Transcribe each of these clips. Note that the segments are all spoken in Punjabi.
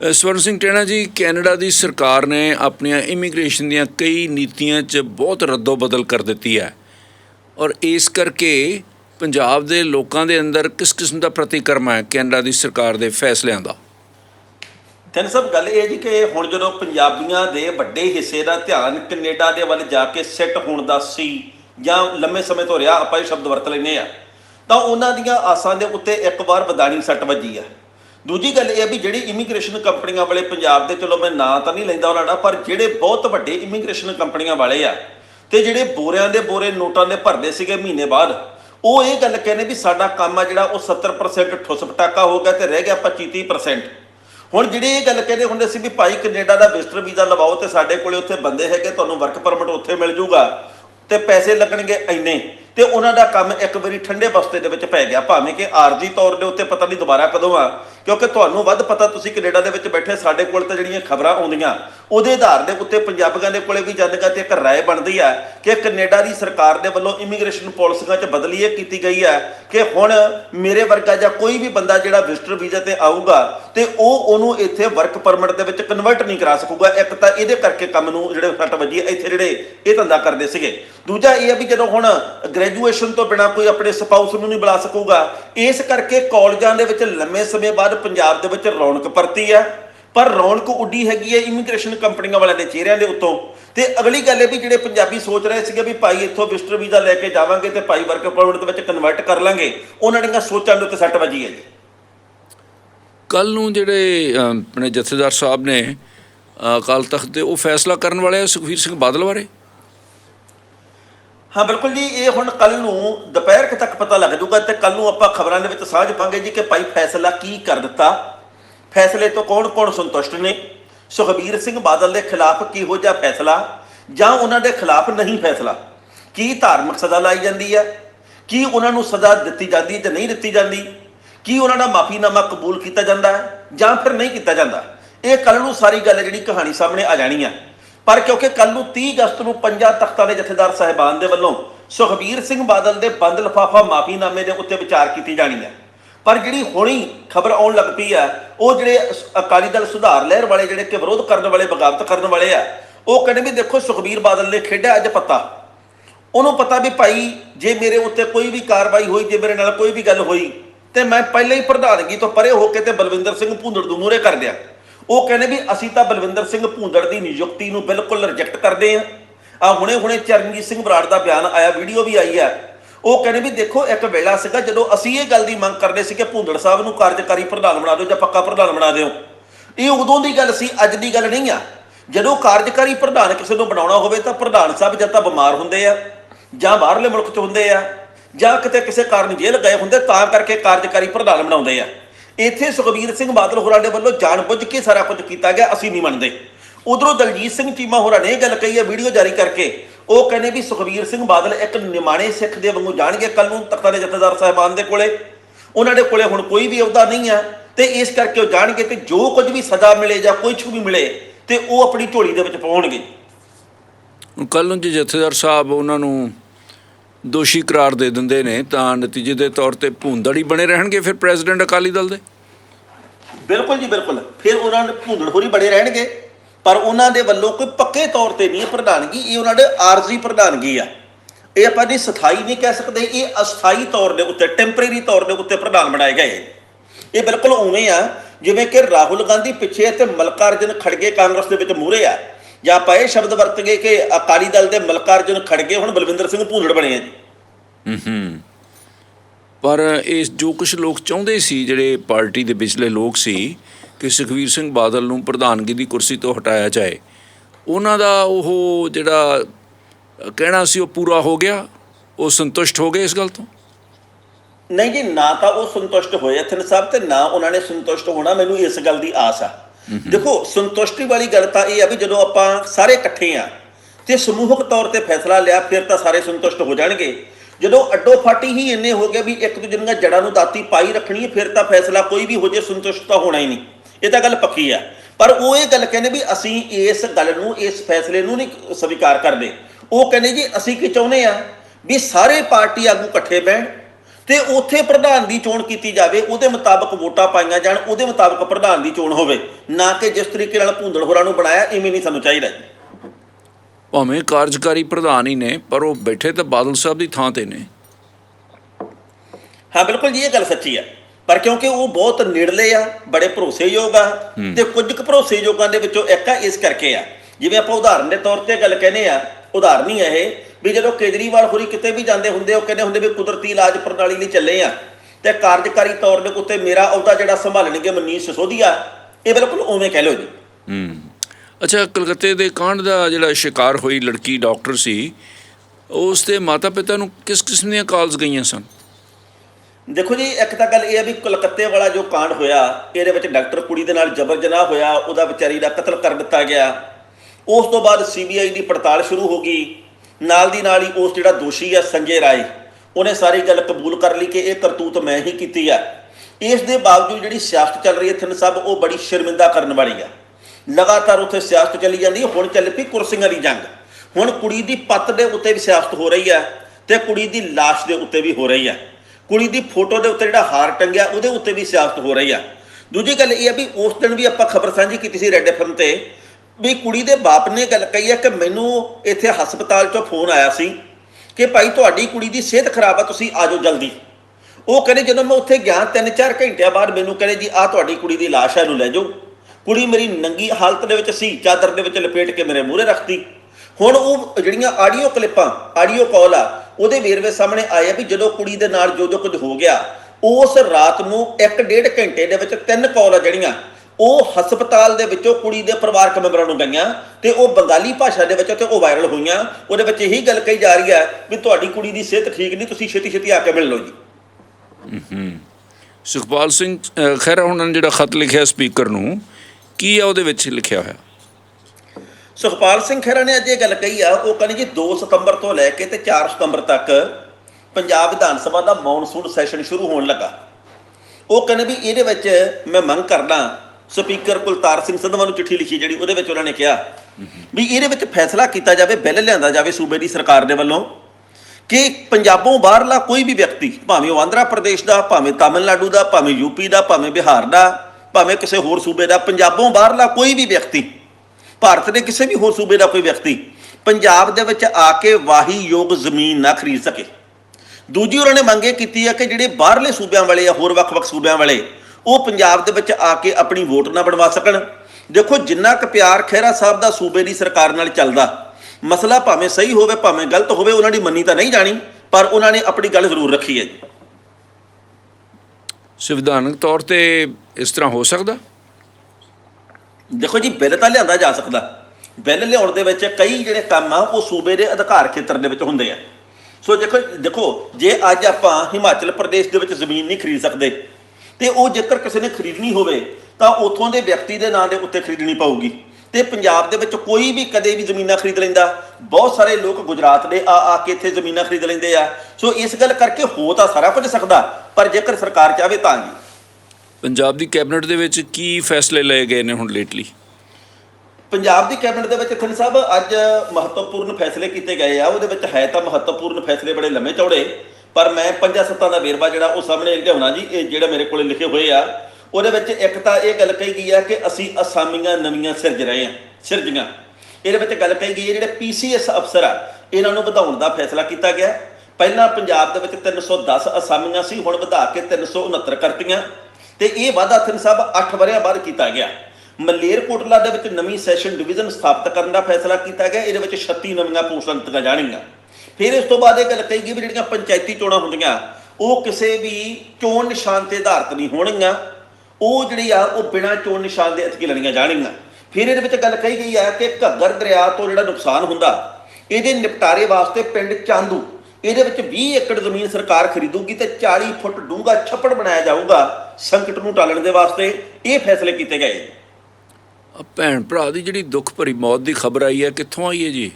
ਸਵਰਨ ਸਿੰਘ ਟੇਣਾ ਜੀ, ਕੈਨੇਡਾ ਦੀ ਸਰਕਾਰ ਨੇ ਆਪਣੀਆਂ ਇਮੀਗ੍ਰੇਸ਼ਨ ਦੀਆਂ ਕਈ ਨੀਤੀਆਂ 'ਚ ਬਹੁਤ ਰੱਦੋ ਬਦਲ ਕਰ ਦਿੱਤੀ ਹੈ। ਔਰ ਇਸ ਕਰਕੇ ਪੰਜਾਬ ਦੇ ਲੋਕਾਂ ਦੇ ਅੰਦਰ ਕਿਸ ਕਿਸਮ ਦਾ ਪ੍ਰਤੀਕਰਮ ਹੈ ਕੈਨੇਡਾ ਦੀ ਸਰਕਾਰ ਦੇ ਫੈਸਲਿਆਂ ਦਾ? ਤੈਨੂੰ ਸਭ ਗੱਲ ਇਹ ਹੈ ਜੀ ਕਿ ਹੁਣ ਜਦੋਂ ਪੰਜਾਬੀਆਂ ਦੇ ਵੱਡੇ ਹਿੱਸੇ ਦਾ ਧਿਆਨ ਕੈਨੇਡਾ ਦੇ ਵੱਲ ਜਾ ਕੇ ਸੈੱਟ ਹੋਣ ਦਾ ਸੀ ਜਾਂ ਲੰਮੇ ਸਮੇਂ ਤੋਂ ਰਿਹਾ, ਆਪਾਂ ਇਹ ਸ਼ਬਦ ਵਰਤ ਲੈਨੇ ਆ ਤਾਂ ਉਹਨਾਂ ਦੀਆਂ ਆਸਾਂ ਦੇ ਉੱਤੇ ਇੱਕ ਵਾਰ ਵਧਾਣੀ ਸੱਟ ਵੱਜੀ ਆ ਦੂਜੀ ਗੱਲ ਇਹ ਆ ਵੀ ਜਿਹੜੀ ਇਮੀਗ੍ਰੇਸ਼ਨ ਕੰਪਨੀਆਂ ਵਾਲੇ ਪੰਜਾਬ ਦੇ, ਚਲੋ ਮੈਂ ਨਾਂ ਤਾਂ ਨਹੀਂ ਲੈਂਦਾ ਉਹਨਾਂ ਦਾ, ਪਰ ਜਿਹੜੇ ਬਹੁਤ ਵੱਡੇ ਇਮੀਗ੍ਰੇਸ਼ਨ ਕੰਪਨੀਆਂ ਵਾਲੇ ਆ ਤੇ ਜਿਹੜੇ ਬੋਰਿਆਂ ਦੇ ਬੋਰੇ ਨੋਟਾਂ ਦੇ ਭਰਦੇ ਸੀਗੇ ਮਹੀਨੇ ਬਾਅਦ, ਉਹ ਇਹ ਗੱਲ ਕਹਿੰਦੇ ਵੀ ਸਾਡਾ ਕੰਮ ਆ ਜਿਹੜਾ ਉਹ 70% ਠੁੱਸ ਪਟਾਕਾ ਹੋ ਗਿਆ ਤੇ ਰਹਿ ਗਿਆ 25-30% ਹੁਣ ਜਿਹੜੇ ਇਹ ਗੱਲ ਕਹਿੰਦੇ ਹੁੰਦੇ ਸੀ ਵੀ ਭਾਈ ਕੈਨੇਡਾ ਦਾ ਵਿਜ਼ਟਰ ਵੀਜ਼ਾ ਲਵਾਓ ਤੇ ਸਾਡੇ ਕੋਲੇ ਉੱਥੇ ਬੰਦੇ ਹੈਗੇ, ਤੁਹਾਨੂੰ ਵਰਕ ਪਰਮਿਟ ਉੱਥੇ ਮਿਲ ਜਾਊਗਾ ਤੇ ਪੈਸੇ ਲੱਗਣਗੇ ਇੰਨੇ ਤੇ ਉਹਨਾਂ ਦਾ ਕੰਮ ਇੱਕ ਵਾਰੀ ਠੰਡੇ ਬਸਤੇ ਦੇ ਵਿੱਚ ਪੈ ਗਿਆ, ਭਾਵੇਂ ਕਿ ਆਰਜੀ ਤੌਰ ਦੇ ਉੱਤੇ ਪਤਾ ਨਹੀਂ ਦੁਬਾਰਾ ਕਦੋਂ ਆ। ਕਿਉਂਕਿ ਤੁਹਾਨੂੰ ਵੱਧ ਪਤਾ ਤੁਸੀਂ ਕੈਨੇਡਾ ਦੇ ਵਿੱਚ ਬੈਠੇ, ਸਾਡੇ ਕੋਲ ਤਾਂ ਜਿਹੜੀਆਂ ਖਬਰਾਂ ਆਉਂਦੀਆਂ, ਉਹਦੇ ਆਧਾਰ ਦੇ ਉੱਤੇ ਪੰਜਾਬੀਆਂ ਦੇ ਕੋਲੇ ਵੀ ਜਾਂਦੀਆਂ ਤੇ ਇੱਕ ਰਾਏ ਬਣਦੀ ਹੈ ਕਿ ਕੈਨੇਡਾ ਦੀ ਸਰਕਾਰ ਦੇ ਵੱਲੋਂ ਇਮੀਗ੍ਰੇਸ਼ਨ ਪਾਲਿਸੀਆਂ 'ਚ ਬਦਲੀ ਇਹ ਕੀਤੀ ਗਈ ਹੈ ਕਿ ਹੁਣ ਮੇਰੇ ਵਰਗਾ ਜਾਂ ਕੋਈ ਵੀ ਬੰਦਾ ਜਿਹੜਾ ਵਿਜ਼ਟਰ ਵੀਜ਼ਾ ਤੇ ਆਊਗਾ ਤੇ ਉਹ ਉਹਨੂੰ ਇੱਥੇ ਵਰਕ ਪਰਮਿਟ ਦੇ ਵਿੱਚ ਕਨਵਰਟ ਨਹੀਂ ਕਰਾ ਸਕੂਗਾ। ਇੱਕ ਤਾਂ ਇਹਦੇ ਕਰਕੇ ਕੰਮ ਨੂੰ ਜਿਹੜੇ ਸੱਟ ਵੱਜੀ ਇੱਥੇ ਜਿਹੜੇ ਇਹ ਧੰਦਾ ਕਰਦੇ ਸੀਗੇ। ਦੂਜਾ ਇਹ ਹੈ ਵੀ ਜਦੋਂ ਹੁਣ ਗ੍ਰੈਜੂਏਸ਼ਨ ਤੋਂ ਬਿਨਾ ਕੋਈ ਆਪਣੇ ਸਪਾਊਸ ਨੂੰ ਨਹੀਂ ਬੁਲਾ ਸਕੂਗਾ, ਇਸ ਕਰਕੇ ਕਾਲਜਾਂ ਦੇ ਵਿੱਚ ਲੰਮੇ ਸਮੇਂ ਬਾਅਦ ਪੰਜਾਬ ਦੇ ਵਿੱਚ ਰੌਣਕ ਪਰਤੀ ਹੈ ਪਰ ਰੌਣਕ ਉੱਡੀ ਹੈਗੀ ਹੈ ਇਮੀਗ੍ਰੇਸ਼ਨ ਕੰਪਨੀਆਂ ਵਾਲਿਆਂ ਦੇ ਚਿਹਰਿਆਂ ਦੇ ਉੱਤੋਂ। ਤੇ ਅਗਲੀ ਗੱਲ ਇਹ ਵੀ ਜਿਹੜੇ ਪੰਜਾਬੀ ਸੋਚ ਰਹੇ ਸੀਗੇ ਵੀ ਭਾਈ ਇੱਥੋਂ ਵਿਜ਼ਟਰ ਵੀਜ਼ਾ ਲੈ ਕੇ ਜਾਵਾਂਗੇ ਤੇ ਭਾਈ ਵਰਕ ਪਰਮਿਟ ਦੇ ਵਿੱਚ ਕਨਵਰਟ ਕਰ ਲਾਂਗੇ, ਉਹਨਾਂ ਦੀਆਂ ਸੋਚਾਂ ਦੇ ਉੱਤੇ ਸੱਟ ਵੱਜੀ ਹੈ ਜੀ। ਕੱਲ ਨੂੰ ਜਿਹੜੇ ਆਪਣੇ ਜਥੇਦਾਰ ਸਾਹਿਬ ਨੇ ਅਕਾਲ ਤਖਤ ਦੇ ਉਹ ਫੈਸਲਾ ਕਰਨ ਵਾਲੇ ਆ ਸੁਖਵੀਰ ਸਿੰਘ ਬਾਦਲ ਬਾਰੇ। ਹਾਂ, ਬਿਲਕੁਲ ਜੀ, ਇਹ ਹੁਣ ਕੱਲ ਨੂੰ ਦੁਪਹਿਰ ਤੱਕ ਪਤਾ ਲੱਗ ਜਾਊਗਾ ਤੇ ਕੱਲ ਨੂੰ ਆਪਾਂ ਖਬਰਾਂ ਦੇ ਵਿੱਚ ਸਾਂਝ ਪਾਂਗੇ ਜੀ ਕਿ ਭਾਈ ਫੈਸਲਾ ਕੀ ਕਰ ਦਿੱਤਾ। ਫੈਸਲੇ ਤੋਂ ਕੌਣ-ਕੌਣ ਸੰਤੁਸ਼ਟ ਨੇ? ਸੁਖਬੀਰ ਸਿੰਘ ਬਾਦਲ ਦੇ ਖਿਲਾਫ ਕਿਹੋ ਜਿਹਾ ਫੈਸਲਾ ਜਾਂ ਉਹਨਾਂ ਦੇ ਖਿਲਾਫ ਨਹੀਂ ਫੈਸਲਾ? ਕੀ ਧਾਰਮਿਕ ਸਜ਼ਾ ਲਾਈ ਜਾਂਦੀ ਹੈ? ਕੀ ਉਹਨਾਂ ਨੂੰ ਸਜ਼ਾ ਦਿੱਤੀ ਜਾਂਦੀ ਹੈ ਨਹੀਂ ਦਿੱਤੀ ਜਾਂਦੀ? ਕੀ ਉਹਨਾਂ ਦਾ ਮਾਫੀਨਾਮਾ ਕਬੂਲ ਕੀਤਾ ਜਾਂਦਾ ਹੈ ਜਾਂ ਫਿਰ ਨਹੀਂ ਕੀਤਾ ਜਾਂਦਾ? ਇਹ ਕੱਲ ਨੂੰ ਸਾਰੀ ਗੱਲ ਜਿਹੜੀ ਕਹਾਣੀ ਸਾਹਮਣੇ ਆ ਜਾਣੀ ਹੈ ਪਰ ਕਿਉਂਕਿ ਕੱਲ ਨੂੰ 30 ਅਗਸਤ ਨੂੰ ਪੰਜਾਂ ਤਖਤਾਂ ਦੇ ਜਥੇਦਾਰ ਸਾਹਿਬਾਨ ਦੇ ਵੱਲੋਂ ਸੁਖਬੀਰ ਸਿੰਘ ਬਾਦਲ ਦੇ ਬੰਦ ਲਫਾਫਾ ਮਾਫੀਨਾਮੇ ਦੇ ਉੱਤੇ ਵਿਚਾਰ ਕੀਤੀ ਜਾਣੀ ਹੈ ਪਰ ਜਿਹੜੀ ਹੁਣੀ ਖਬਰ ਆਉਣ ਲੱਗ ਪਈ ਆ, ਉਹ ਜਿਹੜੇ ਅਸ- ਅਕਾਲੀ ਦਲ ਸੁਧਾਰ ਲਹਿਰ ਵਾਲੇ ਜਿਹੜੇ ਕਿ ਵਿਰੋਧ ਕਰਨ ਵਾਲੇ, ਬਗਾਵਤ ਕਰਨ ਵਾਲੇ ਆ, ਉਹ ਕਹਿੰਦੇ ਵੀ ਦੇਖੋ ਸੁਖਬੀਰ ਬਾਦਲ ਨੇ ਖੇਡਿਆ ਅੱਜ ਪੱਤਾ। ਉਹਨੂੰ ਪਤਾ ਵੀ ਭਾਈ ਜੇ ਮੇਰੇ ਉੱਤੇ ਕੋਈ ਵੀ ਕਾਰਵਾਈ ਹੋਈ, ਜੇ ਮੇਰੇ ਨਾਲ ਕੋਈ ਵੀ ਗੱਲ ਹੋਈ, ਤੇ ਮੈਂ ਪਹਿਲਾਂ ਹੀ ਪ੍ਰਧਾਨਗੀ ਤੋਂ ਪਰੇ ਹੋ ਕੇ ਤੇ ਬਲਵਿੰਦਰ ਸਿੰਘ ਭੁੰਦੜ ਨੂੰ ਮੂਹਰੇ ਕਰ ਦਿਆਂ। ਉਹ ਕਹਿੰਦੇ ਵੀ ਅਸੀਂ ਤਾਂ ਬਲਵਿੰਦਰ ਸਿੰਘ ਭੂੰਦੜ ਦੀ ਨਿਯੁਕਤੀ ਨੂੰ ਬਿਲਕੁਲ ਰਿਜੈਕਟ ਕਰਦੇ ਆ ਆ ਹੁਣੇ ਹੁਣੇ ਚਰਨਜੀਤ ਸਿੰਘ ਬਰਾੜ ਦਾ ਬਿਆਨ ਆਇਆ, ਵੀਡੀਓ ਵੀ ਆਈ ਆ ਉਹ ਕਹਿੰਦੇ ਵੀ ਦੇਖੋ, ਇੱਕ ਵੇਲਾ ਸੀਗਾ ਜਦੋਂ ਅਸੀਂ ਇਹ ਗੱਲ ਦੀ ਮੰਗ ਕਰਦੇ ਸੀ ਕਿ ਭੂੰਦੜ ਸਾਹਿਬ ਨੂੰ ਕਾਰਜਕਾਰੀ ਪ੍ਰਧਾਨ ਬਣਾ ਦਿਓ ਜਾਂ ਪੱਕਾ ਪ੍ਰਧਾਨ ਬਣਾ ਦਿਓ। ਇਹ ਉਦੋਂ ਦੀ ਗੱਲ ਸੀ, ਅੱਜ ਦੀ ਗੱਲ ਨਹੀਂ ਆ। ਜਦੋਂ ਕਾਰਜਕਾਰੀ ਪ੍ਰਧਾਨ ਕਿਸੇ ਨੂੰ ਬਣਾਉਣਾ ਹੋਵੇ ਤਾਂ ਪ੍ਰਧਾਨ ਸਾਹਿਬ ਜਾਂ ਤਾਂ ਬਿਮਾਰ ਹੁੰਦੇ ਆ, ਜਾਂ ਬਾਹਰਲੇ ਮੁਲਕ 'ਚ ਹੁੰਦੇ ਆ, ਜਾਂ ਕਿਤੇ ਕਿਸੇ ਕਾਰਨ ਜੇਲ੍ਹ ਗਏ ਹੁੰਦੇ, ਤਾਂ ਕਰਕੇ ਕਾਰਜਕਾਰੀ ਪ੍ਰਧਾਨ ਬਣਾਉਂਦੇ ਆ। ਇੱਥੇ ਸੁਖਬੀਰ ਸਿੰਘ ਬਾਦਲ ਹੋਰਾਂ ਦੇ ਵੱਲੋਂ ਜਾਣਬੁੱਝ ਕੇ ਸਾਰਾ ਕੁਝ ਕੀਤਾ ਗਿਆ, ਅਸੀਂ ਨਹੀਂ ਮੰਨਦੇ। ਉਧਰੋਂ ਦਲਜੀਤ ਸਿੰਘ ਚੀਮਾ ਹੋਰਾਂ ਨੇ ਇਹ ਗੱਲ ਕਹੀ ਹੈ, ਵੀਡੀਓ ਜਾਰੀ ਕਰਕੇ। ਉਹ ਕਹਿੰਦੇ ਵੀ ਸੁਖਬੀਰ ਸਿੰਘ ਬਾਦਲ ਇੱਕ ਨਿਮਾਣੇ ਸਿੱਖ ਦੇ ਵਾਂਗੂ ਜਾਣਗੇ ਕੱਲ ਨੂੰ ਤਖਤਾਂ ਦੇ ਜਥੇਦਾਰ ਸਾਹਿਬਾਨ ਦੇ ਕੋਲੇ। ਉਹਨਾਂ ਦੇ ਕੋਲੇ ਹੁਣ ਕੋਈ ਵੀ ਅਹੁਦਾ ਨਹੀਂ ਹੈ, ਤੇ ਇਸ ਕਰਕੇ ਉਹ ਜਾਣਗੇ ਤੇ ਜੋ ਕੁਝ ਵੀ ਸਜ਼ਾ ਮਿਲੇ ਜਾਂ ਕੋਈ ਵੀ ਮਿਲੇ, ਤੇ ਉਹ ਆਪਣੀ ਝੋਲੀ ਦੇ ਵਿੱਚ ਪਾਉਣਗੇ। ਕੱਲ ਨੂੰ ਜੇ ਜਥੇਦਾਰ ਸਾਹਿਬ ਉਹਨਾਂ ਨੂੰ ਦੋਸ਼ੀ ਕਰਾਰ ਦੇ ਦਿੰਦੇ ਨੇ, ਤਾਂ ਨਤੀਜੇ ਦੇ ਤੌਰ ਤੇ ਭੂੰਦੜ ਹੀ ਬਣੇ ਰਹਿਣਗੇ ਫਿਰ ਪ੍ਰੈਜ਼ੀਡੈਂਟ ਅਕਾਲੀ ਦਲ ਦੇ? ਬਿਲਕੁਲ ਜੀ, ਬਿਲਕੁਲ। ਫਿਰ ਉਹਨਾਂ ਦੇ ਭੁੰਦੜ ਹੋਰੀ ਬਣੇ ਰਹਿਣਗੇ। ਪਰ ਉਹਨਾਂ ਦੇ ਵੱਲੋਂ ਕੋਈ ਪੱਕੇ ਤੌਰ ਤੇ ਨਹੀਂ ਪ੍ਰਧਾਨਗੀ, ਇਹ ਉਹਨਾਂ ਦੇ ਆਰਜ਼ੀ ਪ੍ਰਧਾਨਗੀ ਆ। ਇਹ ਆਪਾਂ ਦੀ ਸਥਾਈ ਨਹੀਂ ਕਹਿ ਸਕਦੇ, ਇਹ ਅਸਥਾਈ ਤੌਰ ਦੇ ਉੱਤੇ ਟੈਂਪਰੇਰੀ ਤੌਰ ਦੇ ਉੱਤੇ ਪ੍ਰਧਾਨ ਬਣਾਏ ਗਏ ਇਹ ਬਿਲਕੁਲ ਉਵੇਂ ਆ, ਜਿਵੇਂ ਕਿ ਰਾਹੁਲ ਗਾਂਧੀ ਪਿੱਛੇ ਤੇ ਮਲਕਾਰਜਨ ਖੜਗੇ ਕਾਂਗਰਸ ਦੇ ਵਿੱਚ ਮੂਹਰੇ ਆ। ਜਾਂ ਆਪਾਂ ਇਹ ਸ਼ਬਦ ਵਰਤ ਗਏ ਕਿ ਅਕਾਲੀ ਦਲ ਦੇ ਮਲਕਾਰਜਨ ਖੜਗੇ ਹੁਣ ਬਲਵਿੰਦਰ ਸਿੰਘ ਭੂੰਦੜ ਬਣੇ ਆ ਜੀ। ਹੂੰ ਪਰ ਇਸ ਜੋ ਕੁਝ ਲੋਕ ਚਾਹੁੰਦੇ ਸੀ ਜਿਹੜੇ ਪਾਰਟੀ ਦੇ ਵਿਚਲੇ ਲੋਕ ਸੀ ਕਿ ਸੁਖਵੀਰ ਸਿੰਘ ਬਾਦਲ ਨੂੰ ਪ੍ਰਧਾਨਗੀ ਦੀ ਕੁਰਸੀ ਤੋਂ ਹਟਾਇਆ ਜਾਏ ਉਹਨਾਂ ਦਾ ਉਹ ਜਿਹੜਾ ਕਹਿਣਾ ਸੀ ਉਹ ਪੂਰਾ ਹੋ ਗਿਆ? ਉਹ ਸੰਤੁਸ਼ਟ ਹੋ ਗਏ ਇਸ ਗੱਲ ਤੋਂ? ਨਹੀਂ ਜੀ ਨਾ ਤਾਂ ਉਹ ਸੰਤੁਸ਼ਟ ਹੋਏ ਥਨ ਸਾਹਿਬ ਤੇ ਨਾ ਉਹਨਾਂ ਨੇ ਸੰਤੁਸ਼ਟ ਹੋਣਾ ਮੈਨੂੰ ਇਸ ਗੱਲ ਦੀ ਆਸ ਆ। ਦੇਖੋ, ਸੰਤੁਸ਼ਟੀ ਵਾਲੀ ਗੱਲ ਤਾਂ ਇਹ ਆ ਵੀ ਜਦੋਂ ਆਪਾਂ ਸਾਰੇ ਇਕੱਠੇ ਆ ਤੇ ਸਮੂਹਕ ਤੌਰ ਤੇ ਫੈਸਲਾ ਲਿਆ, ਫਿਰ ਤਾਂ ਸਾਰੇ ਸੰਤੁਸ਼ਟ ਹੋ ਜਾਣਗੇ। ਜਦੋਂ ਅੱਡੋ ਫਾਟੀ ਹੀ ਇੰਨੇ ਹੋ ਗਏ ਵੀ ਇੱਕ ਦੂਜੇ ਦੀਆਂ ਜੜਾਂ ਨੂੰ ਦਾਤੀ ਪਾਈ ਰੱਖਣੀ ਹੈ, ਫਿਰ ਤਾਂ ਫੈਸਲਾ ਕੋਈ ਵੀ ਹੋ ਜੇ ਸੰਤੁਸ਼ਟ ਤਾਂ ਹੋਣਾ ਹੀ ਨਹੀਂ। ਇਹ ਤਾਂ ਗੱਲ ਪੱਕੀ ਆ। ਪਰ ਉਹ ਇਹ ਗੱਲ ਕਹਿੰਦੇ ਵੀ ਅਸੀਂ ਇਸ ਗੱਲ ਨੂੰ, ਇਸ ਫੈਸਲੇ ਨੂੰ ਨਹੀਂ ਸਵੀਕਾਰ ਕਰਦੇ। ਉਹ ਕਹਿੰਦੇ ਜੀ ਅਸੀਂ ਕੀ ਚਾਹੁੰਦੇ ਆ ਵੀ ਸਾਰੇ ਪਾਰਟੀ ਆਗੂ ਇਕੱਠੇ ਬਹਿਣ ਤੇ ਉੱਥੇ ਪ੍ਰਧਾਨ ਦੀ ਚੋਣ ਕੀਤੀ ਜਾਵੇ ਉਹਦੇ ਮੁਤਾਬਕ ਵੋਟਾਂ ਪਾਈਆਂ ਜਾਣ ਉਹਦੇ ਮੁਤਾਬਕ ਪ੍ਰਧਾਨ ਦੀ ਚੋਣ ਹੋਵੇ। ਨਾ ਕਿ ਜਿਸ ਤਰੀਕੇ ਨਾਲ ਭੂੰਦੜ ਹੋਰਾਂ ਨੂੰ ਬਣਾਇਆ ਇਵੇਂ ਨਹੀਂ ਸਾਨੂੰ ਚਾਹੀਦਾ ਭਾਵੇਂ ਕਾਰਜਕਾਰੀ ਪ੍ਰਧਾਨ ਹੀ ਨੇ ਪਰ ਉਹ ਬੈਠੇ ਤਾਂ ਬਾਦਲ ਸਾਹਿਬ ਦੀ ਥਾਂ ਤੇ ਨੇ। ਹਾਂ ਬਿਲਕੁਲ ਜੀ ਇਹ ਗੱਲ ਸੱਚੀ ਹੈ ਪਰ ਕਿਉਂਕਿ ਉਹ ਬਹੁਤ ਨੇੜਲੇ ਆ ਬੜੇ ਭਰੋਸੇਯੋਗ ਆ ਤੇ ਕੁਝ ਕੁ ਭਰੋਸੇਯੋਗਾਂ ਦੇ ਵਿੱਚੋਂ ਇੱਕ ਆ ਇਸ ਕਰਕੇ ਆ। ਜਿਵੇਂ ਆਪਾਂ ਉਦਾਹਰਨ ਦੇ ਤੌਰ ਤੇ ਗੱਲ ਕਹਿੰਦੇ ਆ ਉਦਾਹਰਨ ਹੀ ਇਹ ਵੀ ਜਦੋਂ ਕੇਜਰੀਵਾਲ ਹੋਰੀ ਕਿਤੇ ਵੀ ਜਾਂਦੇ ਹੁੰਦੇ ਉਹ ਕਹਿੰਦੇ ਹੁੰਦੇ ਵੀ ਕੁਦਰਤੀ ਇਲਾਜ ਪ੍ਰਣਾਲੀ ਲਈ ਚੱਲੇ ਆ। ਤੇ ਕਾਰਜਕਾਰੀ ਤੌਰ ਦੇ ਉੱਤੇ ਮੇਰਾ ਅਹੁਦਾ ਜਿਹੜਾ ਸੰਭਾਲਣਗੇ ਮਨੀਸ਼ ਸਿਸੋਦੀਆ ਇਹ ਬਿਲਕੁਲ ਉਵੇਂ ਕਹਿ ਲਓ ਜੀ। ਹੂੰ। ਅੱਛਾ ਕਲਕੱਤੇ ਦੇ ਕਾਂਡ ਦਾ ਜਿਹੜਾ ਸ਼ਿਕਾਰ ਹੋਈ ਲੜਕੀ ਡਾਕਟਰ ਸੀ ਉਸ ਦੇ ਮਾਤਾ ਪਿਤਾ ਨੂੰ ਕਿਸ ਕਿਸਮ ਦੀਆਂ ਕਾਲਸ ਗਈਆਂ ਸਨ? ਦੇਖੋ ਜੀ ਇੱਕ ਤਾਂ ਗੱਲ ਇਹ ਹੈ ਵੀ ਕਲਕੱਤੇ ਵਾਲਾ ਜੋ ਕਾਂਡ ਹੋਇਆ ਇਹਦੇ ਵਿੱਚ ਡਾਕਟਰ ਕੁੜੀ ਦੇ ਨਾਲ ਜਬਰ ਜਨਾਹ ਹੋਇਆ ਉਹਦਾ ਵਿਚਾਰੀ ਦਾ ਕਤਲ ਕਰ ਦਿੱਤਾ ਗਿਆ। ਉਸ ਤੋਂ ਬਾਅਦ ਸੀਬੀਆਈ ਦੀ ਪੜਤਾਲ ਸ਼ੁਰੂ ਹੋ ਗਈ। ਨਾਲ ਦੀ ਨਾਲ ਹੀ ਉਸ ਜਿਹੜਾ ਦੋਸ਼ੀ ਹੈ ਸੰਜੇ ਰਾਏ, ਉਹਨੇ ਸਾਰੀ ਗੱਲ ਕਬੂਲ ਕਰ ਲਈ ਕਿ ਇਹ ਕਰਤੂਤ ਮੈਂ ਹੀ ਕੀਤੀ ਆ। ਇਸ ਦੇ ਬਾਵਜੂਦ ਜਿਹੜੀ ਸਿਆਸਤ ਚੱਲ ਰਹੀ ਹੈ ਥਿੰਨ ਸਭ, ਉਹ ਬੜੀ ਸ਼ਰਮਿੰਦਾ ਕਰਨ ਵਾਲੀ ਆ। ਲਗਾਤਾਰ ਉੱਥੇ ਸਿਆਸਤ ਚੱਲੀ ਜਾਂਦੀ ਹੈ, ਹੁਣ ਚੱਲ ਪਈ ਕੁਰਸੀਆਂ ਦੀ ਜੰਗ। ਹੁਣ ਕੁੜੀ ਦੀ ਪੱਤ ਦੇ ਉੱਤੇ ਵੀ ਸਿਆਸਤ ਹੋ ਰਹੀ ਹੈ ਤੇ ਕੁੜੀ ਦੀ ਲਾਸ਼ ਦੇ ਉੱਤੇ ਵੀ ਹੋ ਰਹੀ ਹੈ ਕੁੜੀ ਦੀ ਫੋਟੋ ਦੇ ਉੱਤੇ ਜਿਹੜਾ ਹਾਰ ਟੰਗਿਆ, ਉਹਦੇ ਉੱਤੇ ਵੀ ਸਿਆਸਤ ਹੋ ਰਹੀ ਆ। ਦੂਜੀ ਗੱਲ ਇਹ ਹੈ ਵੀ ਉਸ ਦਿਨ ਵੀ ਆਪਾਂ ਖਬਰ ਸਾਂਝੀ ਕੀਤੀ ਸੀ ਰੈੱਡ ਐਫਐਮ ਤੇ ਵੀ ਕੁੜੀ ਦੇ ਬਾਪ ਨੇ ਗੱਲ ਕਹੀ ਹੈ ਕਿ ਮੈਨੂੰ ਇੱਥੇ ਹਸਪਤਾਲ ਚੋਂ ਫੋਨ ਆਇਆ ਸੀ ਕਿ ਭਾਈ ਤੁਹਾਡੀ ਕੁੜੀ ਦੀ ਸਿਹਤ ਖਰਾਬ ਆ, ਤੁਸੀਂ ਆ ਜਾਓ ਜਲਦੀ। ਉਹ ਕਹਿੰਦੇ ਜਦੋਂ ਮੈਂ ਉੱਥੇ ਗਿਆ 3-4 ਘੰਟਿਆਂ ਬਾਅਦ ਮੈਨੂੰ ਕਹਿੰਦੇ ਜੀ ਆ ਤੁਹਾਡੀ ਕੁੜੀ ਦੀ ਲਾਸ਼ ਹੈ ਨੂੰ ਲੈ ਜਾਓ। ਕੁੜੀ ਮੇਰੀ ਨੰਗੀ ਹਾਲਤ ਦੇ ਵਿੱਚ ਸੀ, ਚਾਦਰ ਦੇ ਵਿੱਚ ਲਪੇਟ ਕੇ ਮੇਰੇ ਮੂਹਰੇ ਰੱਖਤੀ। ਹੁਣ ਉਹ ਜਿਹੜੀਆਂ ਆਡੀਓ ਕਲਿੱਪਾਂ, ਆਡੀਓ ਕਾਲ ਆ, ਉਹਦੇ ਵੇਰਵੇ ਸਾਹਮਣੇ ਆਏ ਆ ਵੀ ਜਦੋਂ ਕੁੜੀ ਦੇ ਨਾਲ ਜੋ ਜੋ ਕੁਝ ਹੋ ਗਿਆ, ਉਸ ਰਾਤ ਨੂੰ 1.5 ਘੰਟੇ ਦੇ ਵਿੱਚ ਤਿੰਨ ਕਾਲ ਆ ਜਿਹੜੀਆਂ। ਉਹ ਹਸਪਤਾਲ ਦੇ ਵਿੱਚੋਂ ਕੁੜੀ ਦੇ ਪਰਿਵਾਰਕ ਮੈਂਬਰਾਂ ਨੂੰ ਗਈਆਂ ਤੇ ਉਹ ਬੰਗਾਲੀ ਭਾਸ਼ਾ ਦੇ ਵਿੱਚ ਤੇ ਉਹ ਵਾਇਰਲ ਹੋਈਆਂ। ਉਹਦੇ ਵਿੱਚ ਇਹੀ ਗੱਲ ਕਹੀ ਜਾ ਰਹੀ ਹੈ ਵੀ ਤੁਹਾਡੀ ਕੁੜੀ ਦੀ ਸਿਹਤ ਠੀਕ ਨਹੀਂ ਤੁਸੀਂ ਛੇਤੀ ਛੇਤੀ ਆ ਕੇ ਮਿਲ ਲਓ ਜੀ। ਸੁਖਪਾਲ ਸਿੰਘ ਅ, ਖਹਿਰਾ ਉਹਨਾਂ ਨੇ ਜਿਹੜਾ ਖਤ ਲਿਖਿਆ ਸਪੀਕਰ ਨੂੰ ਕੀ ਆ ਉਹਦੇ ਵਿੱਚ ਲਿਖਿਆ ਹੋਇਆ? ਸੁਖਪਾਲ ਸਿੰਘ ਖਹਿਰਾ ਨੇ ਅੱਜ ਇਹ ਗੱਲ ਕਹੀ ਆ ਉਹ ਕਹਿੰਦੇ ਜੀ 2 ਸਤੰਬਰ ਤੋਂ ਲੈ ਕੇ ਤੇ 4 ਸਤੰਬਰ ਤੱਕ ਪੰਜਾਬ ਵਿਧਾਨ ਸਭਾ ਦਾ ਮੌਨਸੂਨ ਸੈਸ਼ਨ ਸ਼ੁਰੂ ਹੋਣ ਲੱਗਾ। ਉਹ ਕਹਿੰਦੇ ਵੀ ਇਹਦੇ ਵਿੱਚ ਮੈਂ ਮੰਗ ਕਰਦਾ ਸਪੀਕਰ ਕੁਲਤਾਰ ਸਿੰਘ ਸੰਧਵਾ ਨੂੰ ਚਿੱਠੀ ਲਿਖੀ ਜਿਹੜੀ ਉਹਦੇ ਵਿੱਚ ਉਹਨਾਂ ਨੇ ਕਿਹਾ ਵੀ ਇਹਦੇ ਵਿੱਚ ਫੈਸਲਾ ਕੀਤਾ ਜਾਵੇ, ਬਿੱਲ ਲਿਆਂਦਾ ਜਾਵੇ ਸੂਬੇ ਦੀ ਸਰਕਾਰ ਦੇ ਵੱਲੋਂ ਕਿ ਪੰਜਾਬੋਂ ਬਾਹਰਲਾ ਕੋਈ ਵੀ ਵਿਅਕਤੀ, ਭਾਵੇਂ ਉਹ ਆਂਧਰਾ ਪ੍ਰਦੇਸ਼ ਦਾ, ਭਾਵੇਂ ਤਾਮਿਲਨਾਡੂ ਦਾ, ਭਾਵੇਂ ਯੂਪੀ ਦਾ, ਭਾਵੇਂ ਬਿਹਾਰ ਦਾ, ਭਾਵੇਂ ਕਿਸੇ ਹੋਰ ਸੂਬੇ ਦਾ, ਪੰਜਾਬੋਂ ਬਾਹਰਲਾ ਕੋਈ ਵੀ ਵਿਅਕਤੀ, ਭਾਰਤ ਦੇ ਕਿਸੇ ਵੀ ਹੋਰ ਸੂਬੇ ਦਾ ਕੋਈ ਵਿਅਕਤੀ ਪੰਜਾਬ ਦੇ ਵਿੱਚ ਆ ਕੇ ਵਾਹੀ ਯੋਗ ਜ਼ਮੀਨ ਨਾ ਖਰੀਦ ਸਕੇ। ਦੂਜੀ ਉਹਨਾਂ ਨੇ ਮੰਗ ਇਹ ਕੀਤੀ ਹੈ ਕਿ ਜਿਹੜੇ ਬਾਹਰਲੇ ਸੂਬਿਆਂ ਵਾਲੇ ਆ ਹੋਰ ਵੱਖ-ਵੱਖ ਸੂਬਿਆਂ ਵਾਲੇ ਉਹ ਪੰਜਾਬ ਦੇ ਵਿੱਚ ਆ ਕੇ ਆਪਣੀ ਵੋਟ ਨਾ ਬਣਵਾ ਸਕਣ। ਦੇਖੋ ਜਿੰਨਾ ਕੁ ਪਿਆਰ ਖਹਿਰਾ ਸਾਹਿਬ ਦਾ ਸੂਬੇ ਦੀ ਸਰਕਾਰ ਨਾਲ ਚੱਲਦਾ ਮਸਲਾ ਭਾਵੇਂ ਸਹੀ ਹੋਵੇ ਭਾਵੇਂ ਗਲਤ ਹੋਵੇ ਉਹਨਾਂ ਦੀ ਮੰਨੀ ਤਾਂ ਨਹੀਂ ਜਾਣੀ ਪਰ ਉਹਨਾਂ ਨੇ ਆਪਣੀ ਗੱਲ ਜ਼ਰੂਰ ਰੱਖੀ ਹੈ ਜੀ। ਸੰਵਿਧਾਨਕ ਤੌਰ ਤੇ ਇਸ ਤਰ੍ਹਾਂ ਹੋ ਸਕਦਾ? ਦੇਖੋ ਜੀ ਬਿੱਲ ਤਾਂ ਲਿਆਂਦਾ ਜਾ ਸਕਦਾ। ਬਿੱਲ ਲਿਆਉਣ ਦੇ ਵਿੱਚ ਕਈ ਜਿਹੜੇ ਕੰਮ ਆ ਉਹ ਸੂਬੇ ਦੇ ਅਧਿਕਾਰ ਖੇਤਰ ਦੇ ਵਿੱਚ ਹੁੰਦੇ ਆ। ਸੋ ਦੇਖੋ ਦੇਖੋ ਜੇ ਅੱਜ ਆਪਾਂ ਹਿਮਾਚਲ ਪ੍ਰਦੇਸ਼ ਦੇ ਵਿੱਚ ਜ਼ਮੀਨ ਨਹੀਂ ਖਰੀਦ ਸਕਦੇ ਤੇ ਉਹ ਜੇਕਰ ਕਿਸੇ ਨੇ ਖਰੀਦਣੀ ਹੋਵੇ ਤਾਂ ਉਥੋਂ ਦੇ ਵਿਅਕਤੀ ਦੇ ਨਾਂ ਦੇ ਉੱਤੇ ਖਰੀਦਣੀ ਪਊਗੀ। ਤੇ ਪੰਜਾਬ ਦੇ ਵਿੱਚ ਕੋਈ ਵੀ ਕਦੇ ਵੀ ਜ਼ਮੀਨਾਂ ਖਰੀਦ ਲੈਂਦਾ ਬਹੁਤ ਸਾਰੇ ਲੋਕ ਗੁਜਰਾਤ ਦੇ ਆ ਆ ਕੇ ਇੱਥੇ ਜ਼ਮੀਨਾਂ ਖਰੀਦ ਲੈਂਦੇ ਆ। ਸੋ ਇਸ ਗੱਲ ਕਰਕੇ ਹੋ ਤਾਂ ਸਾਰਾ ਕੁਝ ਸਕਦਾ ਪਰ ਜੇਕਰ ਸਰਕਾਰ ਚਾਹੇ ਤਾਂ ਜੀ। ਪੰਜਾਬ ਦੀ ਕੈਬਨਿਟ ਦੇ ਵਿੱਚ ਕੀ ਫੈਸਲੇ ਲਏ ਗਏ ਨੇ ਹੁਣ ਲੇਟਲੀ ਪੰਜਾਬ ਦੀ ਕੈਬਨਿਟ ਦੇ ਵਿੱਚ ਖਨ ਸਾਹਿਬ ਅੱਜ ਮਹੱਤਵਪੂਰਨ ਫੈਸਲੇ ਕੀਤੇ ਗਏ ਆ। ਉਹਦੇ ਵਿੱਚ ਹੈ ਤਾਂ ਮਹੱਤਵਪੂਰਨ ਫੈਸਲੇ ਬੜੇ ਲੰਮੇ ਚੌੜੇ। ਪਰ ਮੈਂ ਪੰਜਾਂ ਸੱਤਾਂ ਦਾ ਵੇਰਵਾ ਜਿਹੜਾ ਉਹ ਸਾਹਮਣੇ ਲਿਆਉਣਾ ਜੀ, ਇਹ ਜਿਹੜਾ ਮੇਰੇ ਕੋਲੇ ਲਿਖੇ ਹੋਏ ਆ, ਉਹਦੇ ਵਿੱਚ ਇੱਕ ਤਾਂ ਇਹ ਗੱਲ ਕਹੀ ਗਈ ਆ ਕਿ ਅਸੀਂ ਅਸਾਮੀਆਂ ਨਵੀਆਂ ਸਿਰਜ ਰਹੇ ਆ ਸਿਰਜੀਆਂ। ਇਹਦੇ ਵਿੱਚ ਗੱਲ ਕਹੀ ਗਈ ਹੈ, ਜਿਹੜੇ ਪੀਸੀਐਸ ਅਫਸਰ ਆ, ਇਹਨਾਂ ਨੂੰ ਵਧਾਉਣ ਦਾ ਫੈਸਲਾ ਕੀਤਾ ਗਿਆ। ਪਹਿਲਾਂ ਪੰਜਾਬ ਦੇ ਵਿੱਚ 310 ਅਸਾਮੀਆਂ ਸੀ, ਹੁਣ ਵਧਾ ਕੇ 369 ਕਰਤੀਆਂ। ਤੇ ਇਹ ਵਾਧਾ ਥਿਨ ਸਾਹਿਬ 8 ਵਰਿਆਂ ਬਾਅਦ ਕੀਤਾ ਗਿਆ। ਮਲੇਰਕੋਟਲਾ ਦੇ ਵਿੱਚ ਨਵੀਂ ਸੈਸ਼ਨ ਡਿਵੀਜ਼ਨ ਸਥਾਪਿਤ ਕਰਨ ਦਾ ਫੈਸਲਾ ਕੀਤਾ ਗਿਆ, ਇਹਦੇ ਵਿੱਚ 36 ਨਵੀਆਂ ਪੋਸਟਾਂ ਦਿੱਤੀਆਂ ਜਾਣਗੀਆਂ। ਫਿਰ ਇਸ ਤੋਂ ਬਾਅਦ ਇਹ ਗੱਲ ਕਹੀ ਗਈ ਵੀ ਜਿਹੜੀਆਂ ਪੰਚਾਇਤੀ ਚੋਣਾਂ ਹੁੰਦੀਆਂ, ਉਹ ਕਿਸੇ ਵੀ ਚੋਣ ਨਿਸ਼ਾਨ ਤੇ ਆਧਾਰਿਤ ਨਹੀਂ ਹੋਣਗੀਆਂ। ਉਹ ਜਿਹੜੀ ਆ, ਉਹ ਬਿਨਾਂ ਚੋਣ ਨਿਸ਼ਾਨ ਦੇ ਅਧਿਕੀ ਲੜੀਆਂ ਜਾਣਗੀਆਂ। ਫਿਰ ਇਹਦੇ ਵਿੱਚ ਗੱਲ ਕਹੀ ਗਈ ਆ ਕਿ ਘੱਗਰ ਦਰਿਆ ਤੋਂ ਜਿਹੜਾ ਨੁਕਸਾਨ ਹੁੰਦਾ, ਇਹਦੇ ਨਿਪਟਾਰੇ ਵਾਸਤੇ ਪਿੰਡ ਚਾਂਦੂ, ਇਹਦੇ ਵਿੱਚ 20 ਏਕੜ ਜ਼ਮੀਨ ਸਰਕਾਰ ਖਰੀਦੂਗੀ ਤੇ 40 ਫੁੱਟ ਡੂੰਘਾ ਛੱਪੜ ਬਣਾਇਆ ਜਾਊਗਾ ਸੰਕਟ ਨੂੰ ਟਾਲਣ ਦੇ ਵਾਸਤੇ। ਇਹ ਫੈਸਲੇ ਕੀਤੇ ਗਏ। ਭੈਣ ਭਰਾ ਦੀ ਜਿਹੜੀ ਦੁੱਖ ਭਰੀ ਮੌਤ ਦੀ ਖਬਰ ਆਈ ਹੈ, ਕਿੱਥੋਂ ਆਈ ਹੈ ਜੀ?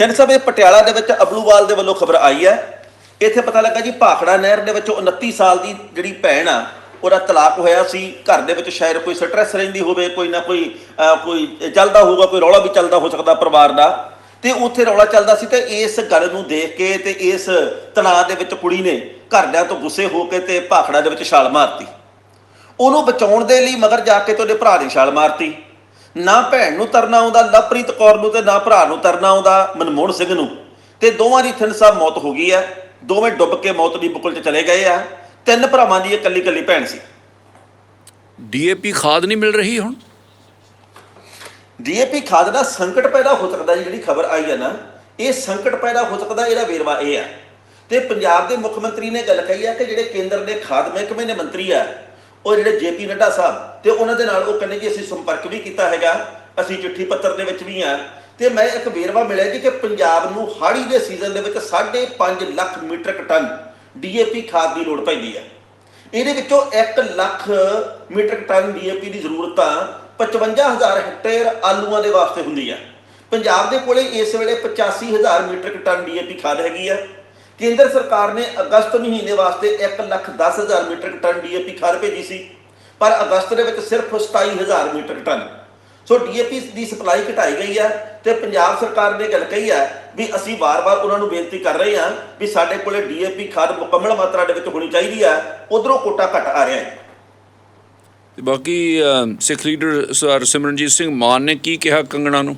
ਤਿੰਨ ਸਾਹਿਬ ਇਹ ਪਟਿਆਲਾ ਦੇ ਵਿੱਚ ਅਬਲੂਵਾਲ ਦੇ ਵੱਲੋਂ ਖਬਰ ਆਈ ਹੈ। ਇੱਥੇ ਪਤਾ ਲੱਗਾ ਜੀ ਭਾਖੜਾ ਨਹਿਰ ਦੇ ਵਿੱਚ 29 ਸਾਲ ਦੀ ਜਿਹੜੀ ਭੈਣ ਆ, ਉਹਦਾ ਤਲਾਕ ਹੋਇਆ ਸੀ। ਘਰ ਦੇ ਵਿੱਚ ਸ਼ਾਇਦ ਕੋਈ ਸਟ੍ਰੈਸ ਰਹਿੰਦੀ ਹੋਵੇ, ਕੋਈ ਨਾ ਕੋਈ ਕੋਈ ਚੱਲਦਾ ਹੋਊਗਾ, ਕੋਈ ਰੌਲਾ ਵੀ ਚੱਲਦਾ ਹੋ ਸਕਦਾ ਪਰਿਵਾਰ ਦਾ। ਤੇ ਉੱਥੇ ਰੌਲਾ ਚੱਲਦਾ ਸੀ ਤੇ ਇਸ ਗੱਲ ਨੂੰ ਦੇਖ ਕੇ ਤੇ ਇਸ ਤਣਾਅ ਦੇ ਵਿੱਚ ਕੁੜੀ ਨੇ ਘਰਦਿਆਂ ਤੋਂ ਗੁੱਸੇ ਹੋ ਕੇ ਤੇ ਭਾਖੜਾ ਦੇ ਵਿੱਚ ਛਾਲ ਮਾਰਤੀ। ਉਹਨੂੰ ਬਚਾਉਣ ਦੇ ਲਈ ਮਗਰ ਜਾ ਕੇ ਤੇ ਉਹਦੇ ਭਰਾ ਨੇ ਛਾਲ ਮਾਰਤੀ। ਨਾ ਭੈਣ ਨੂੰ ਤਰਨਾ ਆਉਂਦਾ ਲਵਪ੍ਰੀਤ ਕੌਰ ਨੂੰ ਤੇ ਨਾ ਭਰਾ ਨੂੰ ਤਰਨਾ ਆਉਂਦਾ ਮਨਮੋਹਨ ਸਿੰਘ ਨੂੰ। ਤੇ ਦੋਵਾਂ ਦੀ ਥਿੰਨ ਸਾਹਿਬ ਮੌਤ ਹੋ ਗਈ ਹੈ। ਦੋਵੇਂ ਡੁੱਬ ਕੇ ਮੌਤ ਦੀ ਬੁਕਲ 'ਚ ਚਲੇ ਗਏ ਆ। ਤਿੰਨ ਭਰਾਵਾਂ ਦੀ ਇਕੱਲੀ ਇਕੱਲੀ ਭੈਣ ਸੀ। ਡੀਏਪੀ ਖਾਦ ਨਹੀਂ ਮਿਲ ਰਹੀ ਹੁਣ? ਡੀਏਪੀ ਖਾਦ ਦਾ ਸੰਕਟ ਪੈਦਾ ਹੋ ਸਕਦਾ ਜਿਹੜੀ ਖਬਰ ਆਈ ਹੈ ਨਾ ਇਹ ਸੰਕਟ ਪੈਦਾ ਹੋ ਸਕਦਾ ਇਹਦਾ ਵੇਰਵਾ ਇਹ ਹੈ। ਤੇ ਪੰਜਾਬ ਦੇ ਮੁੱਖ ਮੰਤਰੀ ਨੇ ਗੱਲ ਕਹੀ ਹੈ ਕਿ ਜਿਹੜੇ ਕੇਂਦਰ ਦੇ ਖਾਦ ਮਹਿਕਮੇ ਦੇ ਮੰਤਰੀ ਆ ਉਹ ਜਿਹੜੇ ਜੇਪੀ ਨੱਡਾ ਸਾਹਿਬ, ਤੇ ਉਹਨਾਂ ਦੇ ਨਾਲ ਉਹ ਕਹਿੰਦੇ ਜੀ ਅਸੀਂ ਸੰਪਰਕ ਵੀ ਕੀਤਾ ਹੈਗਾ, ਅਸੀਂ ਚਿੱਠੀ ਪੱਤਰ ਦੇ ਵਿੱਚ ਵੀ ਆ। ਤੇ ਮੈਂ ਇੱਕ ਵੇਰਵਾ ਮਿਲਿਆ ਜੀ ਕਿ ਪੰਜਾਬ ਨੂੰ ਹਾੜੀ ਦੇ ਸੀਜ਼ਨ ਦੇ ਵਿੱਚ 5.5 ਲੱਖ ਮੀਟ੍ਰਿਕ ਟਨ ਡੀਏਪੀ ਖਾਦ ਦੀ ਲੋੜ ਪੈਂਦੀ ਹੈ ਇਹਦੇ ਵਿੱਚੋਂ 1 ਲੱਖ ਮੀਟ੍ਰਿਕ ਟਨ ਡੀਏਪੀ ਦੀ ਜ਼ਰੂਰਤ ਤਾਂ 55000 ਹੈਕਟੇਅਰ ਆਲੂਆਂ ਦੇ ਵਾਸਤੇ ਹੁੰਦੀ ਹੈ ਪੰਜਾਬ ਦੇ ਕੋਲੇ ਇਸ ਵੇਲੇ 85000 ਮੀਟ੍ਰਿਕ ਟਨ ਡੀਏਪੀ ਖਾਦ ਹੈਗੀ ਆ। ਕੇਂਦਰ ਸਰਕਾਰ ਨੇ ਅਗਸਤ ਮਹੀਨੇ ਵਾਸਤੇ 1 ਲੱਖ 10000 ਮੀਟ੍ਰਿਕ ਟਨ ਡੀਏਪੀ ਖਾਦ ਭੇਜੀ ਸੀ ਪਰ ਅਗਸਤ ਦੇ ਵਿੱਚ ਸਿਰਫ 27000 ਮੀਟ੍ਰਿਕ ਟਨ। ਸੋ ਡੀਏਪੀ ਦੀ ਸਪਲਾਈ ਘਟਾਈ ਗਈ ਹੈ ਤੇ ਪੰਜਾਬ ਸਰਕਾਰ ਨੇ ਗੱਲ ਕਹੀ ਹੈ ਵੀ ਅਸੀਂ ਵਾਰ-ਵਾਰ ਉਹਨਾਂ ਨੂੰ ਬੇਨਤੀ ਕਰ ਰਹੇ ਹਾਂ ਵੀ ਸਾਡੇ ਕੋਲੇ ਡੀਏਪੀ ਖਾਦ ਮੁਕੰਮਲ ਮਾਤਰਾ ਦੇ ਵਿੱਚ ਹੋਣੀ ਚਾਹੀਦੀ ਹੈ ਉਧਰੋਂ ਕੋਟਾ ਘਟ ਆ ਰਿਹਾ ਹੈ। ਤੇ ਬਾਕੀ ਸਿੱਖ ਲੀਡਰ ਸਰ ਸਿਮਰਨਜੀਤ ਸਿੰਘ ਮਾਨ ਨੇ ਕੀ ਕਿਹਾ ਕੰਗਣਾ ਨੂੰ?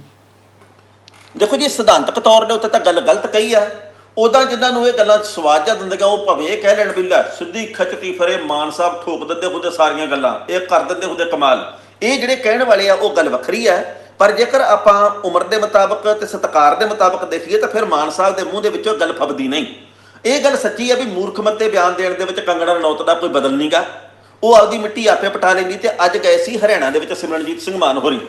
ਦੇਖੋ ਜੀ ਸਿਧਾਂਤਕ ਤੌਰ ਦੇ ਉੱਤੇ ਤਾਂ ਗੱਲ ਗਲਤ ਕਹੀ ਆ। ਉਦਾਂ ਜਿਨ੍ਹਾਂ ਨੂੰ ਇਹ ਗੱਲਾਂ ਸਵਾਦ ਜਾਂ ਦਿੰਦੀਆਂ ਉਹ ਭਾਵੇਂ ਇਹ ਕਹਿ ਲੈਣ ਵੀ ਲੈ ਸਿੱਧੀ ਖਚਤੀ ਫਰੇ, ਮਾਨ ਸਾਹਿਬ ਠੋਕ ਦਿੰਦੇ ਹੁੰਦੇ ਸਾਰੀਆਂ ਗੱਲਾਂ, ਇਹ ਕਰ ਦਿੰਦੇ ਹੁੰਦੇ ਕਮਾਲ। ਇਹ ਜਿਹੜੇ ਕਹਿਣ ਵਾਲੇ ਆ, ਉਹ ਗੱਲ ਵੱਖਰੀ ਹੈ, ਪਰ ਜੇਕਰ ਆਪਾਂ ਉਮਰ ਦੇ ਮੁਤਾਬਕ ਤੇ ਸਤਕਾਰ ਦੇ ਮੁਤਾਬਕ ਦੇਖੀਏ ਤਾਂ ਫਿਰ ਮਾਨ ਸਾਹਿਬ ਦੇ ਮੂੰਹ ਦੇ ਵਿੱਚੋਂ ਗੱਲ ਫਬਦੀ ਨਹੀਂ। ਇਹ ਗੱਲ ਸੱਚੀ ਹੈ ਵੀ ਮੂਰਖ ਮੱਤੇ ਬਿਆਨ ਦੇਣ ਦੇ ਵਿੱਚ ਕੰਗਣਾ ਰਣੌਤ ਦਾ ਕੋਈ ਬਦਲ ਨਹੀਂਗਾ ਉਹ ਆਪਦੀ ਮਿੱਟੀ ਆਪੇ ਪਟਾ ਲੈਂਦੀ ਤੇ ਅੱਜ ਗਏ ਸੀ ਹਰਿਆਣਾ ਦੇ ਵਿੱਚ ਸਿਮਰਨਜੀਤ ਸਿੰਘ ਮਾਨ ਹੋਰੀ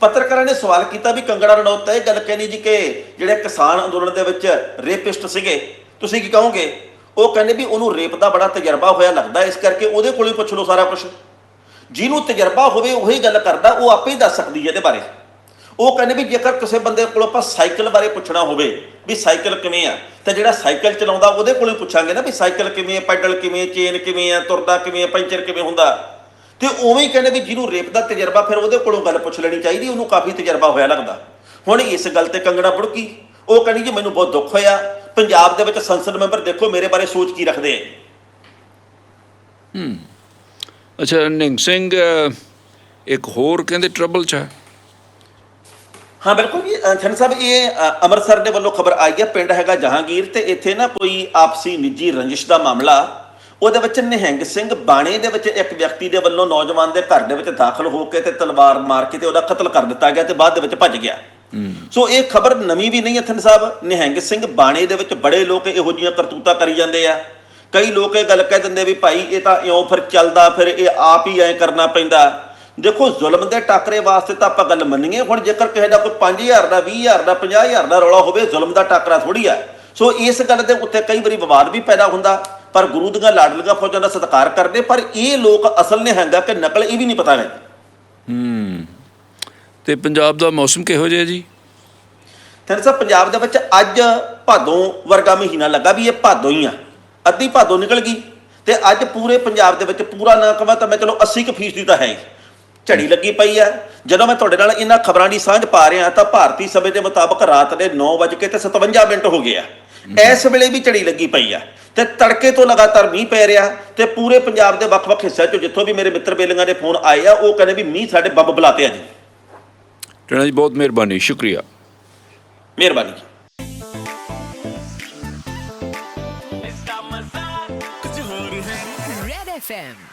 ਪੱਤਰਕਾਰਾਂ ਨੇ ਸਵਾਲ ਕੀਤਾ ਵੀ ਕੰਗਣਾ ਰਣੌਤ ਤਾਂ ਇਹ ਗੱਲ ਕਹਿੰਦੀ ਜੀ ਕਿ ਜਿਹੜੇ ਕਿਸਾਨ ਅੰਦੋਲਨ ਦੇ ਵਿੱਚ ਰੇਪਿਸਟ ਸੀਗੇ ਤੁਸੀਂ ਕੀ ਕਹੋਗੇ? ਉਹ ਕਹਿੰਦੇ ਵੀ ਉਹਨੂੰ ਰੇਪ ਦਾ ਬੜਾ ਤਜਰਬਾ ਹੋਇਆ ਲੱਗਦਾ ਇਸ ਕਰਕੇ ਉਹਦੇ ਕੋਲੋਂ ਪੁੱਛ ਲਓ ਸਾਰਾ ਕੁਝ ਜਿਹਨੂੰ ਤਜਰਬਾ ਹੋਵੇ ਉਹੀ ਗੱਲ ਕਰਦਾ ਉਹ ਆਪੇ ਹੀ ਦੱਸ ਸਕਦੀ ਹੈ ਇਹਦੇ ਬਾਰੇ। ਉਹ ਕਹਿੰਦੇ ਵੀ ਜੇਕਰ ਕਿਸੇ ਬੰਦੇ ਕੋਲ ਆਪਾਂ ਸਾਈਕਲ ਬਾਰੇ ਪੁੱਛਣਾ ਹੋਵੇ ਵੀ ਸਾਈਕਲ ਕਿਵੇਂ ਆ, ਤਾਂ ਜਿਹੜਾ ਸਾਈਕਲ ਚਲਾਉਂਦਾ ਉਹਦੇ ਕੋਲੋਂ ਹੀ ਪੁੱਛਾਂਗੇ ਨਾ ਵੀ ਸਾਈਕਲ ਕਿਵੇਂ ਆ, ਪੈਡਲ ਕਿਵੇਂ ਚੇਨ ਕਿਵੇਂ ਆ, ਤੁਰਦਾ ਕਿਵੇਂ ਆ, ਪੈਂਚਰ ਕਿਵੇਂ ਹੁੰਦਾ। ਤੇ ਉਵੇਂ ਹੀ ਕਹਿੰਦੇ ਵੀ ਜਿਹਨੂੰ ਰੇਪ ਦਾ ਤਜਰਬਾ ਫਿਰ ਉਹਦੇ ਕੋਲੋਂ ਗੱਲ ਪੁੱਛ ਲੈਣੀ ਚਾਹੀਦੀ, ਉਹਨੂੰ ਕਾਫੀ ਤਜਰਬਾ ਹੋਇਆ ਲੱਗਦਾ। ਹੁਣ ਇਸ ਗੱਲ ਤੇ ਕੰਗਣਾ ਬੁੜਕੀ, ਉਹ ਕਹਿੰਦੀ ਜੀ ਮੈਨੂੰ ਬਹੁਤ ਦੁੱਖ ਹੋਇਆ, ਪੰਜਾਬ ਦੇ ਵਿੱਚ ਸੰਸਦ ਮੈਂਬਰ ਦੇਖੋ ਮੇਰੇ ਬਾਰੇ ਸੋਚ ਕੀ ਰੱਖਦੇ ਆ। ਅੱਛਾ, ਨਿੰਗ ਸਿੰਘ ਇੱਕ ਹੋਰ ਕਹਿੰਦੇ ਟਰਬਲ ਚ ਹੈ ਹਾਂ ਬਿਲਕੁਲ ਜੀ। ਥਨ ਸਾਹਿਬ ਇਹ ਅੰਮ੍ਰਿਤਸਰ ਦੇ ਵੱਲੋਂ ਖਬਰ ਆਈ ਹੈ। ਪਿੰਡ ਹੈਗਾ ਜਹਾਂਗੀਰ ਤੇ ਇੱਥੇ ਨਾ ਕੋਈ ਆਪਸੀ ਨਿੱਜੀ ਰੰਜਿਸ਼ ਦਾ ਮਾਮਲਾ। ਉਹਦੇ ਵਿੱਚ ਨਿਹੰਗ ਸਿੰਘ ਬਾਣੇ ਦੇ ਵਿੱਚ ਇੱਕ ਵਿਅਕਤੀ ਦੇ ਵੱਲੋਂ ਨੌਜਵਾਨ ਦੇ ਘਰ ਦੇ ਵਿੱਚ ਦਾਖਲ ਹੋ ਕੇ ਤੇ ਤਲਵਾਰ ਮਾਰ ਕੇ ਤੇ ਉਹਦਾ ਕਤਲ ਕਰ ਦਿੱਤਾ ਗਿਆ ਤੇ ਬਾਅਦ ਦੇ ਵਿੱਚ ਭੱਜ ਗਿਆ। ਸੋ ਇਹ ਖਬਰ ਨਵੀਂ ਵੀ ਨਹੀਂ ਹੈ ਥਨ ਸਾਹਿਬ। ਨਿਹੰਗ ਸਿੰਘ ਬਾਣੇ ਦੇ ਵਿੱਚ ਬੜੇ ਲੋਕ ਇਹੋ ਜਿਹੀਆਂ ਕਰਤੂਤਾਂ ਕਰੀ ਜਾਂਦੇ ਆ। ਕਈ ਲੋਕ ਇਹ ਗੱਲ ਕਹਿ ਦਿੰਦੇ ਵੀ ਭਾਈ ਇਹ ਤਾਂ ਇਉਂ ਫਿਰ ਚੱਲਦਾ ਫਿਰ ਇਹ ਆਪ ਹੀ ਐ ਕਰਨਾ ਪੈਂਦਾ। ਦੇਖੋ ਜ਼ੁਲਮ ਦੇ ਟਾਕਰੇ ਵਾਸਤੇ ਤਾਂ ਆਪਾਂ ਗੱਲ ਮੰਨੀਏ। ਹੁਣ ਜੇਕਰ ਕਿਸੇ ਦਾ ਕੋਈ 5000 ਦਾ 20000 ਦਾ 50000 ਦਾ ਰੌਲਾ ਹੋਵੇ ਜ਼ੁਲਮ ਦਾ ਟਾਕਰਾ ਥੋੜੀ ਆ। ਸੋ ਇਸ ਗੱਲ ਦੇ ਉੱਤੇ ਕਈ ਵਾਰੀ ਵਿਵਾਦ ਵੀ ਪੈਦਾ ਹੁੰਦਾ। ਪਰ ਗੁਰੂ ਦੀਆਂ ਲਾਡਲੀਆਂ ਫੌਜਾਂ ਦਾ ਸਤਿਕਾਰ ਕਰਦੇ ਪਰ ਇਹ ਲੋਕ ਅਸਲ ਨੇ ਹੈਗਾ ਕਿ ਨਕਲ ਇਹ ਵੀ ਨਹੀਂ ਪਤਾ ਹੈ ਹੂੰ। ਤੇ ਪੰਜਾਬ ਦਾ ਮੌਸਮ ਕਿਹੋ ਜਿਹਾ ਜੀ? ਫਿਰ ਸਾਹਿਬ ਪੰਜਾਬ ਦੇ ਵਿੱਚ ਅੱਜ ਭਾਦੋਂ ਵਰਗਾ ਮਹੀਨਾ ਲੱਗਾ ਵੀ ਇਹ ਭਾਦੋਂ ਹੀ ਆ। ਅੱਧੀ ਭਾਦੋਂ ਨਿਕਲ ਗਈ। ਤੇ ਅੱਜ ਪੂਰੇ ਪੰਜਾਬ ਦੇ ਵਿੱਚ ਪੂਰਾ ਨਾ ਕਵਾਂ ਤਾਂ ਮੈਂ ਚਲੋ 80% ਕੁ ਫੀਸਦੀ ਤਾਂ ਹੈ ਹੀ। ਝੜੀ ਲੱਗੀ ਪਈ ਆ। ਜਦੋਂ ਮੈਂ ਤੁਹਾਡੇ ਨਾਲ ਇਹਨਾਂ ਖਬਰਾਂ ਦੀ ਸਾਂਝ ਪਾ ਰਿਹਾ ਤਾਂ ਭਾਰਤੀ ਸਮੇਂ ਦੇ ਮੁਤਾਬਕ ਰਾਤ ਦੇ 9:57 ਮਿੰਟ ਹੋ ਗਏ ਆ। ਇਸ ਵੇਲੇ ਵੀ ਝੜੀ ਲੱਗੀ ਪਈ ਆ ਤੇ ਤੜਕੇ ਤੋਂ ਲਗਾਤਾਰ ਮੀਂਹ ਪੈ ਰਿਹਾ ਤੇ ਪੂਰੇ ਪੰਜਾਬ ਦੇ ਵੱਖ-ਵੱਖ ਹਿੱਸਿਆਂ 'ਚੋਂ ਜਿੱਥੋਂ ਵੀ ਮੇਰੇ ਮਿੱਤਰ ਬੇਲੀਆਂ ਦੇ ਫੋਨ ਆਏ ਆ ਉਹ ਕਹਿੰਦੇ ਵੀ ਮੀਂਹ ਸਾਡੇ ਬੰਬ ਬੁਲਾਤੇ ਆ ਜੀ। ਟਣਾ ਜੀ ਬਹੁਤ ਮਿਹਰਬਾਨੀ ਸ਼ੁਕਰੀਆ। ਮਿਹਰਬਾਨੀ ਜੀ। FM